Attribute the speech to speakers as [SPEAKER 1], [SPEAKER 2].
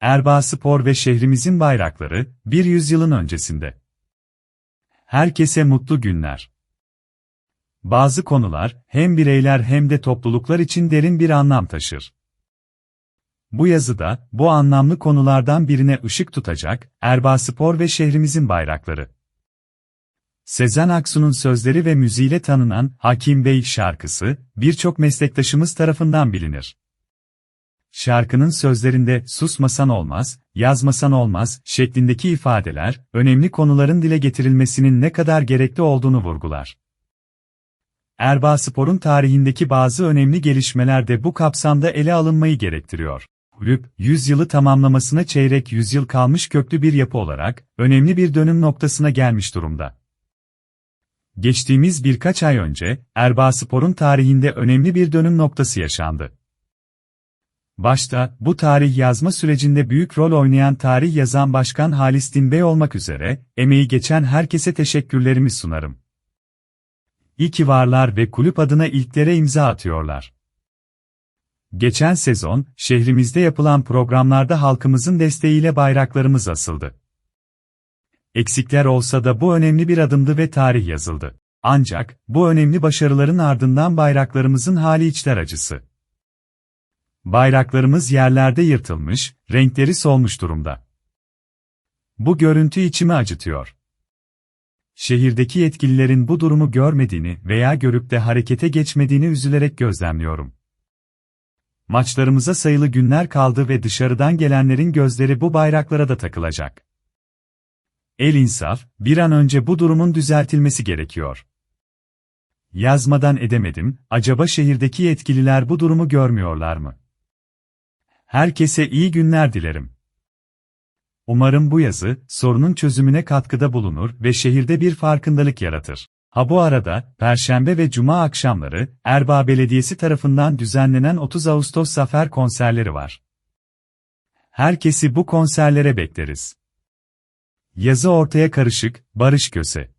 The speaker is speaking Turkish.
[SPEAKER 1] Erbaa Spor ve şehrimizin bayrakları, bir yüzyılın öncesinde. Herkese mutlu günler. Bazı konular, hem bireyler hem de topluluklar için derin bir anlam taşır. Bu yazıda, bu anlamlı konulardan birine ışık tutacak, Erbaa Spor ve şehrimizin bayrakları. Sezen Aksu'nun sözleri ve müziğiyle tanınan Hakim Bey şarkısı, birçok meslektaşımız tarafından bilinir. Şarkının sözlerinde susmasan olmaz, yazmasan olmaz şeklindeki ifadeler, önemli konuların dile getirilmesinin ne kadar gerekli olduğunu vurgular. Erbaa Spor'un tarihindeki bazı önemli gelişmeler de bu kapsamda ele alınmayı gerektiriyor. Kulüp, yüzyılı tamamlamasına çeyrek yüzyıl kalmış köklü bir yapı olarak, önemli bir dönüm noktasına gelmiş durumda. Geçtiğimiz birkaç ay önce, Erbaa Spor'un tarihinde önemli bir dönüm noktası yaşandı. Başta, bu tarih yazma sürecinde büyük rol oynayan tarih yazan Başkan Halis Dinbey olmak üzere, emeği geçen herkese teşekkürlerimi sunarım. İyi ki varlar ve kulüp adına ilklere imza atıyorlar. Geçen sezon, şehrimizde yapılan programlarda halkımızın desteğiyle bayraklarımız asıldı. Eksikler olsa da bu önemli bir adımdı ve tarih yazıldı. Ancak, bu önemli başarıların ardından bayraklarımızın hali içler acısı. Bayraklarımız yerlerde yırtılmış, renkleri solmuş durumda. Bu görüntü içimi acıtıyor. Şehirdeki yetkililerin bu durumu görmediğini veya görüp de harekete geçmediğini üzülerek gözlemliyorum. Maçlarımıza sayılı günler kaldı ve dışarıdan gelenlerin gözleri bu bayraklara da takılacak. El insaf, bir an önce bu durumun düzeltilmesi gerekiyor. Yazmadan edemedim, acaba şehirdeki yetkililer bu durumu görmüyorlar mı? Herkese iyi günler dilerim. Umarım bu yazı, sorunun çözümüne katkıda bulunur ve şehirde bir farkındalık yaratır. Ha bu arada, Perşembe ve Cuma akşamları, Erbaa Belediyesi tarafından düzenlenen 30 Ağustos Zafer konserleri var. Herkesi bu konserlere bekleriz. Yazı ortaya karışık, Barış Köse